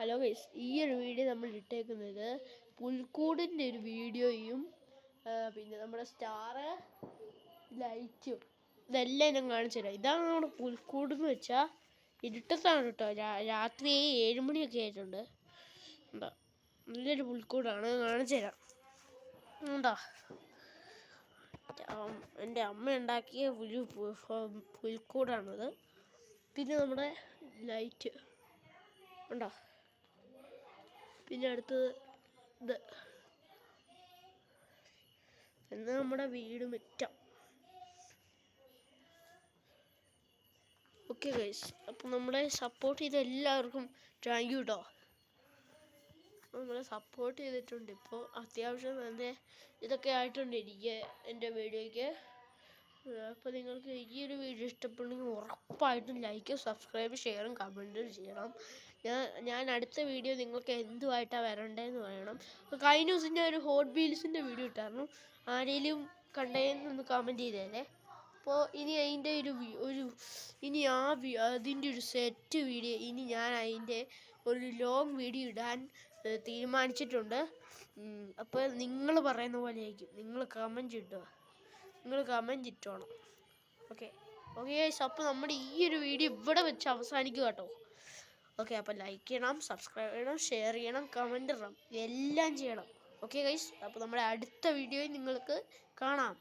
Hello guys ഈ ഒരു video നമ്മൾ ഇട്ടേക്കുന്നത് പുൽക്കൂടിന്റെ ഒരു വീഡിയോയും പിന്നെ നമ്മുടെ സ്റ്റാറ് ലൈറ്റും ഇതെല്ലാം ഞാൻ കാണിച്ചു തരാം. ഇതാണ് നമ്മുടെ പുൽക്കൂട് എന്ന് വെച്ചാൽ ഇരുട്ടത്താണ് കേട്ടോ. രാത്രി ഏഴ് മണിയൊക്കെ ആയിട്ടുണ്ട്. എന്താ നല്ലൊരു പുൽക്കൂടാണ്. കാണിച്ചു തരാം. എന്താ എന്റെ അമ്മ ഉണ്ടാക്കിയ ഒരു പുൽക്കൂടാണത്. പിന്നെ നമ്മുടെ ലൈറ്റ്. ഉണ്ടോ? പിന്നെ അടുത്തത് ഇത്. എന്ന് നമ്മുടെ വീട് മുറ്റം. ഓക്കെ ഗൈസ് അപ്പം നമ്മളെ സപ്പോർട്ട് ചെയ്ത എല്ലാവർക്കും താങ്ക് യു കേട്ടോ നമ്മളെ സപ്പോർട്ട് ചെയ്തിട്ടുണ്ട്. ഇപ്പോൾ അത്യാവശ്യം നല്ല ഇതൊക്കെ ആയിട്ടുണ്ട് എനിക്ക് എന്റെ വീഡിയോയ്ക്ക്. അപ്പോൾ നിങ്ങൾക്ക് ഈ ഒരു വീഡിയോ ഇഷ്ടപ്പെടുന്നെങ്കിൽ ഉറപ്പായിട്ടും ലൈക്ക് സബ്സ്ക്രൈബ് ഷെയറും കമന്റും ചെയ്യണം. ഞാൻ ഞാൻ അടുത്ത വീഡിയോ നിങ്ങൾക്ക് എന്തുമായിട്ടാണ് വരണ്ടതെന്ന് പറയണം. കഴിഞ്ഞ ദിവസം ഞാൻ ഒരു ഹോട്ട് വീൽസിന്റെ വീഡിയോ ഇട്ടായിരുന്നു. ആരെങ്കിലും കണ്ടതെന്നൊന്ന് കമന്റ് ചെയ്തേരെ. അപ്പോൾ ഇനി അതിന്റെ ഒരു ഒരു ഇനി ആ അതിന്റെ ഒരു സെറ്റ് വീഡിയോ ഇനി ഞാൻ അതിന്റെ ഒരു ലോങ് വീഡിയോ ഇടാൻ തീരുമാനിച്ചിട്ടുണ്ട്. അപ്പോൾ നിങ്ങൾ പറയുന്ന പോലെ ആയിരിക്കും. നിങ്ങൾ കമന്റ് ഇട്ടുക നിങ്ങൾ കമന്റ് ഇട്ടോണം. ഓക്കെ ഓക്കെ ഗൈസ് അപ്പോൾ നമ്മുടെ ഈ ഒരു വീഡിയോ ഇവിടെ വെച്ച് അവസാനിക്കുക കേട്ടോ. ഓക്കെ അപ്പോൾ ലൈക്ക് ചെയ്യണം സബ്സ്ക്രൈബ് ചെയ്യണം ഷെയർ ചെയ്യണം കമന്റ് ഇടണം എല്ലാം ചെയ്യണം. ഓക്കെ ഗൈസ് അപ്പോൾ നമ്മുടെ അടുത്ത വീഡിയോയിൽ നിങ്ങൾക്ക് കാണാം.